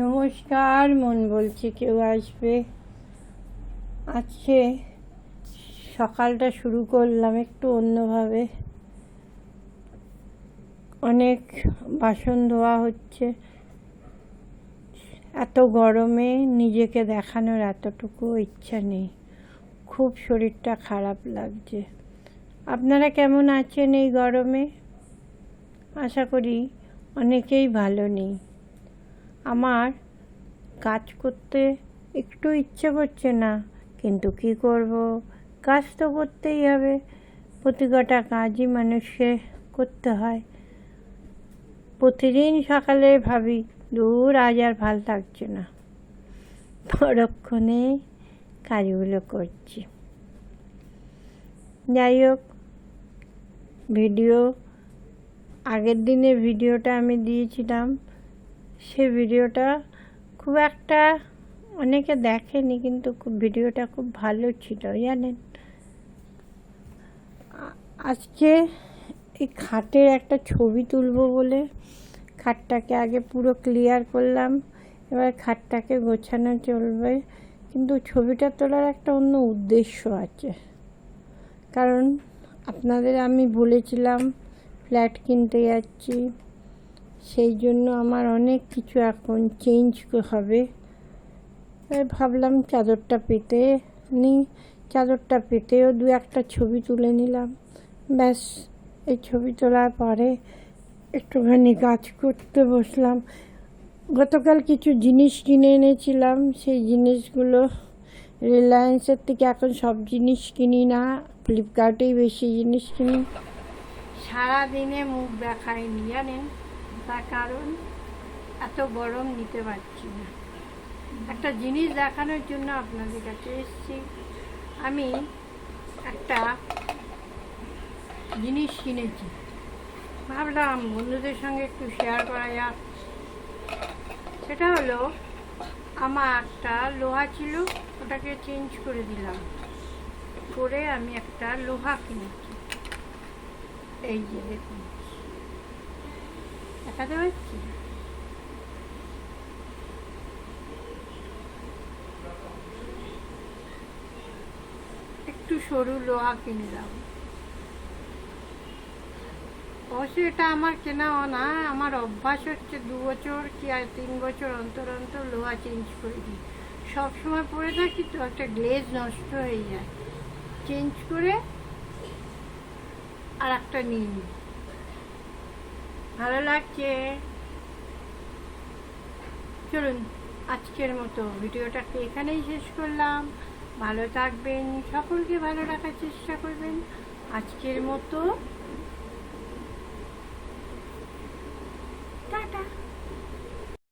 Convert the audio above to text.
নমস্কার, মন বলছে কেউ আসবে? আজকে সকালটা শুরু করলাম একটু অন্যভাবে। অনেক বাসন ধোয়া হচ্ছে। এত গরমে নিজেকে দেখানোর এতটুকু ইচ্ছা নেই। খুব শরীরটা খারাপ লাগছে। আপনারা কেমন আছেন এই গরমে? আশা করি অনেকেই ভালো নেই। আমার কাজ করতে একটু ইচ্ছে করছে না, কিন্তু কি করব? কাজ তো করতেই হবে। প্রতি কটা কাজই মানুষকে করতে হয়। প্রতিদিন সকালে ভাবি, দূর আজ আর ভালো লাগছে না। পরক্ষণে কাজগুলো করছি। যাই হোক, ভিডিও, আগের দিনের ভিডিওটা আমি দিয়েছিলাম। সে ভিডিওটা খুব একটা অনেকে দেখেনি, কিন্তু খুব ভিডিওটা খুব ভালো ছিল, জানেন? আজকে এই খাটের একটা ছবি তুলব বলে খাটটাকে আগে পুরো ক্লিয়ার করলাম, এবার খাটটাকে গোছানো চলবে। কিন্তু ছবিটা তোলার একটা অন্য উদ্দেশ্য আছে। কারণ আপনাদের আমি বলেছিলাম, ফ্ল্যাট কিনতে যাচ্ছি। সেই জন্য আমার অনেক কিছু এখন চেঞ্জ হবে। ভাবলাম চাদরটা পেতে নিই চাদরটা পেতেও দু একটা ছবি তুলে নিলাম। ব্যাস, এই ছবি তোলার পরে একটুখানি কাজ করতে বসলাম। গতকাল কিছু জিনিস কিনে এনেছিলাম। সেই জিনিসগুলো রিলায়েন্সের থেকে এখন সব জিনিস কিনি না। ফ্লিপকার্টেই বেশি জিনিস কিনি। সারাদিনে মুখ দেখায়নি, জানেন? তার কারণ এত গরম নিতে পারছি না। একটা জিনিস দেখানোর জন্য আপনাদের কাছে এসেছি। আমি একটা জিনিস কিনেছি। ভাবলাম বন্ধুদের সঙ্গে একটু শেয়ার করা যাক। সেটা হলো, আমার একটা লোহা ছিল, ওটাকে চেঞ্জ করে দিলাম। করে আমি একটা লোহা কিনেছি। এই যে দেখুন। দেখাতে পারছি? একটু সরু লোহা কিনলাম অবশ্যই এটা আমার কেনাও না আমার অভ্যাস হচ্ছে দু বছর কি আর তিন বছর অন্তর অন্তর লোহা চেঞ্জ করে দিই। সবসময় পরে থাকি তো একটা গ্লেজ নষ্ট হয়ে যায়। চেঞ্জ করে আর একটা নিয়ে নিই। ভালো লাগছে। চলুন, আজকের মতো ভিডিওটাকে এখানেই শেষ করলাম। ভালো থাকবেন, সকলকে ভালো রাখার চেষ্টা করবেন। আজকের মতো। টাটা।